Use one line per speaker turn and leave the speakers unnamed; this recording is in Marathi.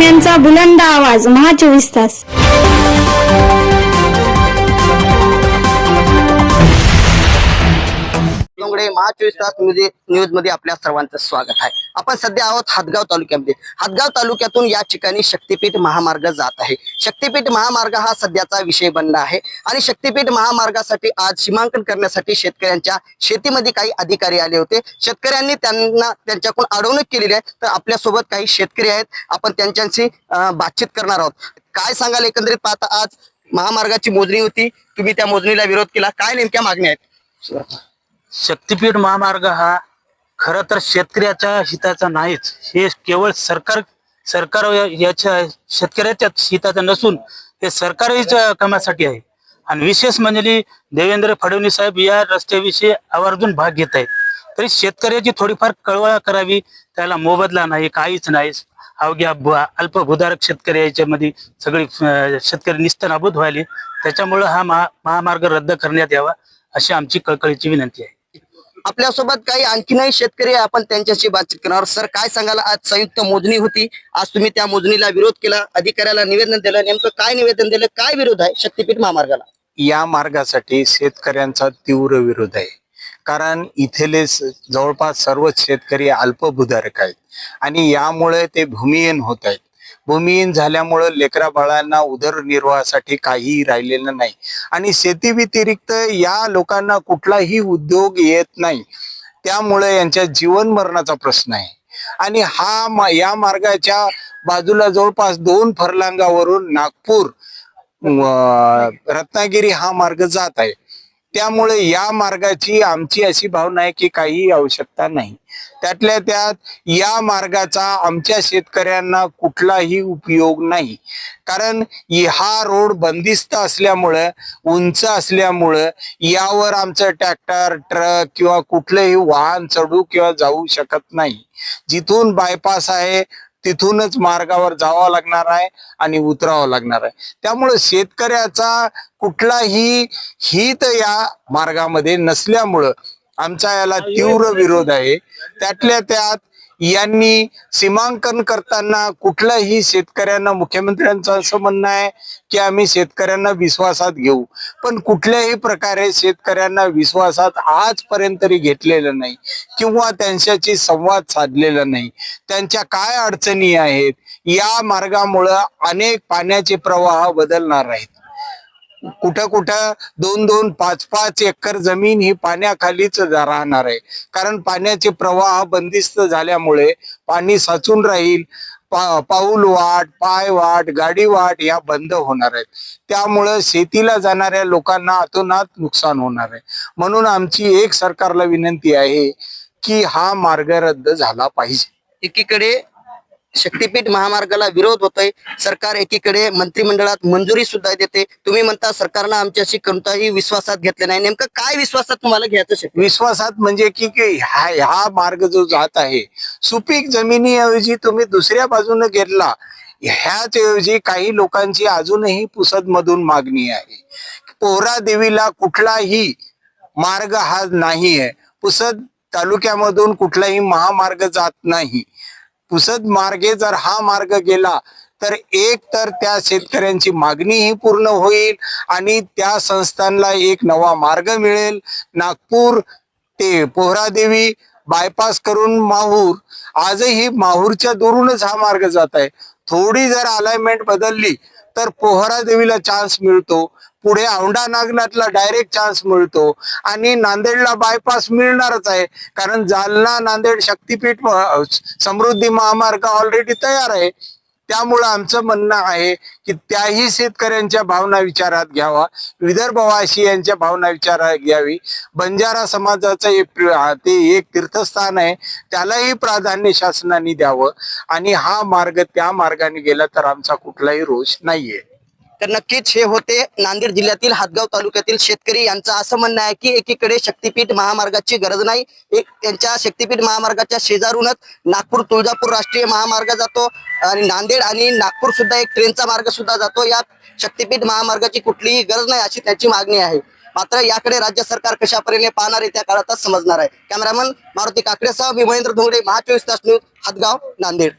बातम्यांचा बुलंद आवाज महा चोवीस तास.
महा चोवीस तास न्यूज न्यूजमध्ये आपल्या सर्वांचं स्वागत आहे. आपण सध्या आहोत हदगाव तालुक्यामध्ये. हदगाव तालुक्यातून या ठिकाणी शक्तीपीठ महामार्ग जात आहे. शक्तीपीठ महामार्ग हा सध्याचा विषय बनला आहे. आणि शक्तीपीठ महामार्गासाठी आज सीमांकन करण्यासाठी शेतकऱ्यांच्या शेतीमध्ये काही अधिकारी आले होते. शेतकऱ्यांनी त्यांना त्यांच्याकडून अडवणूक केलेली आहे. तर आपल्यासोबत काही शेतकरी आहेत. आपण त्यांच्याशी बातचीत करणार आहोत. काय सांगाल एकंदरीत? पाहता आज महामार्गाची मोजणी होती. तुम्ही त्या मोजणीला विरोध केला. काय नेमक्या मागण्या आहेत?
शक्तीपीठ महामार्ग हा खरं तर शेतकऱ्याच्या हिताचा नाहीच. हे केवळ सरकार सरकार याच्या शेतकऱ्याच्या हिताचं नसून हे सरकारीच्या कामासाठी आहे. आणि विशेष म्हणजे देवेंद्र फडणवीस साहेब या रस्त्याविषयी आवर्जून भाग घेत आहेत. तरी शेतकऱ्याची थोडीफार कळवळा करावी त्याला मोबदला नाही काहीच नाही. अवघ्या अल्पभूधारक शेतकरी याच्यामध्ये सगळी शेतकरी निस्तनाभूत व्हायले. त्याच्यामुळं हा महा महामार्ग रद्द करण्यात यावा अशी आमची कळकळीची विनंती आहे.
आपल्यासोबत काही आणखीनही शेतकरी आहे आपण त्यांच्याशी बातचीत करणार सर काय सांगाल? आज संयुक्त मोजणी होती. आज तुम्ही त्या मोजणीला विरोध केला. अधिकाऱ्याला निवेदन दिलं. नेमकं काय निवेदन दिलं? काय विरोध आहे शक्तीपीठ महामार्गाला?
या मार्गासाठी शेतकऱ्यांचा तीव्र विरोध आहे. कारण इथले जवळपास सर्वच शेतकरी अल्पभूधारक आहेत. आणि यामुळे ते भूमिहीन होत आहेत. भूमिहीन झाल्यामुळं लेकरा बाळांना उदरनिर्वाहासाठी काहीही राहिलेलं नाही. आणि शेती व्यतिरिक्त या लोकांना कुठलाही उद्योग येत नाही. त्यामुळे यांच्या जीवन मरणाचा प्रश्न आहे. आणि हा मा- या मार्गाच्या बाजूला जवळपास दोन फरलांगावरून नागपूर रत्नागिरी हा मार्ग जात आहे. त्यामुळे या मार्गाची आमची अशी भावना आहे की काही आवश्यकता नाही. त्यातल्या त्यात या मार्गाचा आमच्या शेतकऱ्यांना कुठलाही उपयोग नाही. कारण हा रोड बंदिस्त असल्यामुळं उंच असल्यामुळं यावर आमचं ट्रॅक्टर ट्रक किंवा कुठलंही वाहन चढू किंवा जाऊ शकत नाही. जिथून बायपास आहे तिथूनच मार्गावर जावं लागणार आहे आणि उतरावं लागणार आहे. त्यामुळे शेतकऱ्याचा कुठलाही हित या मार्गामध्ये नसल्यामुळं आमचा याला तीव्र विरोध आहे. त्यातल्या त्यात यांनी सीमांकन करताना कुठल्याही शेतकऱ्यांना मुख्यमंत्र्यांचं असं म्हणणं आहे की आम्ही शेतकऱ्यांना विश्वासात घेऊ. पण कुठल्याही प्रकारे शेतकऱ्यांना विश्वासात आजपर्यंत तरी घेतलेलं नाही किंवा त्यांच्याशी संवाद साधलेला नाही. त्यांच्या काय अडचणी आहेत या मार्गामुळं अनेक पाण्याचे प्रवाह बदलणार आहेत. कुठं कुठं दोन दोन पाच पाच एकर जमीन ही पाण्याखालीच राहणार आहे. कारण पाण्याचे प्रवाह बंदिस्त झाल्यामुळे पाणी साचून राहील पा- पाऊल वाट पाय वाट गाडी वाट या बंद होणार आहेत. त्यामुळं शेतीला जाणाऱ्या लोकांना अतोनात नुकसान होणार आहे. म्हणून आमची एक सरकारला विनंती आहे की हा मार्ग रद्द झाला पाहिजे.
एकीकडे शक्तीपीठ महामार्गाला विरोध होतोय. सरकार एकीकडे मंत्रिमंडळात मंजुरी सुद्धा देते. तुम्ही म्हणता सरकारनं आमच्याशी कोणताही विश्वासात घेतले नाही. नेमकं काय विश्वासात तुम्हाला घ्यायचं शक्य?
विश्वासात म्हणजे की हा हा मार्ग जो जात आहे सुपीक जमिनीऐवजी तुम्ही दुसऱ्या बाजूने घेतला ह्याच ऐवजी काही लोकांची अजूनही पुसद मधून मागणी आहे. पोहरा देवीला कुठलाही मार्ग हा नाही आहे पुसद तालुक्यामधून कुठलाही महामार्ग जात नाही. पुसद मार्गे जर हा मार्ग गेला तर एक तर त्या शेतकऱ्यांची मागणीही पूर्ण होईल आणि त्या संस्थांना एक नवा मार्ग मिळेल. नागपूर ते पोहरादेवी बायपास करून माहूर. आजही माहूरच्या दुरूनच हा मार्ग जात आहे. थोडी जर अलाइनमेंट बदलली तर पोहरादेवीला चान्स मिळतो. पुढे औंढा नागनाथला डायरेक्ट चान्स मिळतो. आणि नांदेडला बायपास मिळणारच आहे. कारण जालना नांदेड शक्तीपीठ समृद्धी महामार्ग ऑलरेडी तयार आहे. त्यामुळं आमचं म्हणणं आहे की त्याही शेतकऱ्यांच्या भावना विचारात घ्यावा. विदर्भवासी यांच्या भावना विचारात घ्यावी. बंजारा समाजाचं एक ते एक तीर्थस्थान आहे. त्यालाही प्राधान्य शासनाने द्यावं. आणि हा मार्ग त्या मार्गाने गेला तर आमचा कुठलाही रोष नाहीये.
तर नक्कीच हे होते नांदेड जिल्ह्यातील हातगाव तालुक्यातील शेतकरी. यांचं असं म्हणणं आहे की एकीकडे शक्तीपीठ महामार्गाची गरज नाही. एक त्यांच्या शक्तीपीठ महामार्गाच्या शेजारूनच नागपूर तुळजापूर राष्ट्रीय महामार्ग जातो आणि नांदेड आणि नागपूर सुद्धा एक ट्रेनचा मार्ग सुद्धा जातो. या शक्तीपीठ महामार्गाची कुठलीही गरज नाही अशी त्यांची मागणी आहे. मात्र याकडे राज्य सरकार कशा परीने पाहणार आहे त्या काळातच समजणार आहे. कॅमेरामन मारुती काकडेसह मी महेंद्र धोंगडे महा चोवीस तास न्यूज हातगाव नांदेड.